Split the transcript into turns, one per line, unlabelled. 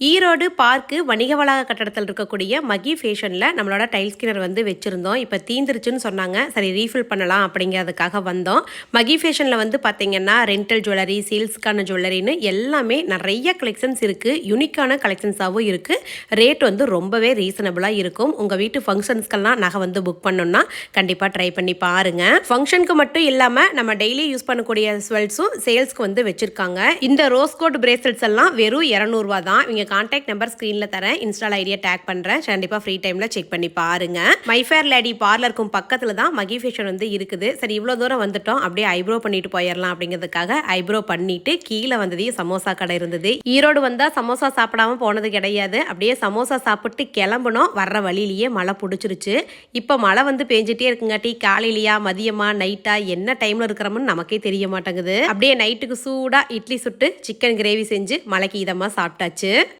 Erode park வணிக வளாக கட்டடத்தில் இருக்கக்கூடிய மகி ஃபேஷனில் நம்மளோட டைல் ஸ்கின்னர் வந்து வச்சுருந்தோம். இப்போ தீந்துருச்சுன்னு சொன்னாங்க. சரி ரீஃபில் பண்ணலாம் அப்படிங்கிறதுக்காக வந்தோம். மகி ஃபேஷனில் வந்து பார்த்தீங்கன்னா ரெண்டல் ஜுவல்லரி சேல்ஸ்க்கான ஜுவல்லரின்னு எல்லாமே நிறைய கலெக்ஷன்ஸ் இருக்குது யூனிக்கான கலெக்ஷன்ஸாகவும் இருக்குது ரேட் வந்து ரொம்பவே ரீசனபிளாக இருக்கும். உங்கள் வீட்டு ஃபங்க்ஷன்ஸ்க்கெல்லாம் நகை வந்து புக் பண்ணோம்னா கண்டிப்பாக ட்ரை பண்ணி பாருங்கள் ஃபங்க்ஷனுக்கு மட்டும் இல்லாமல் நம்ம டெய்லி யூஸ் பண்ணக்கூடிய ஸ்வெல்ஸும் சேல்ஸ்க்கு வந்து வச்சுருக்காங்க. இந்த ரோஸ் கோட் பிரேஸ்லெட்ஸ் எல்லாம் வெறும் இரநூறுவா தான். இவங்க கான்டாக்ட் நம்பர் ஸ்க்ரீனில் தரேன். இன்ஸ்டால் ஐடியா டேக் பண்ணுறேன் கண்டிப்பாக ஃப்ரீ டைமில் செக் பண்ணி பாருங்க. மைஃபேர் லேடி பார்லருக்கும் பக்கத்தில் தான் மகி ஃபேஷன் வந்து இருக்குது. சரி இவ்வளோ தூரம் வந்துட்டோம். அப்படியே ஐப்ரோ பண்ணிட்டு போயிடலாம் அப்படிங்கிறதுக்காக ஐப்ரோ பண்ணிட்டு கீழே வந்ததையும் சமோசா கடை இருந்தது. ஈரோடு வந்தால் சமோசா சாப்பிடாம போனது கிடையாது. அப்படியே சமோசா சாப்பிட்டு கிளம்புனோம். வர்ற வழியிலேயே மழை பிடிச்சிருச்சு. இப்போ மழை வந்து பேஞ்சிட்டே இருக்குங்காட்டி காலையிலையா மதியமா நைட்டா என்ன டைம்ல இருக்கிறோம்னு நமக்கே தெரிய மாட்டேங்குது. அப்படியே நைட்டுக்கு சூடா இட்லி சுட்டு சிக்கன் கிரேவி செஞ்சு மலைக்கு இதமா சாப்பிட்டாச்சு.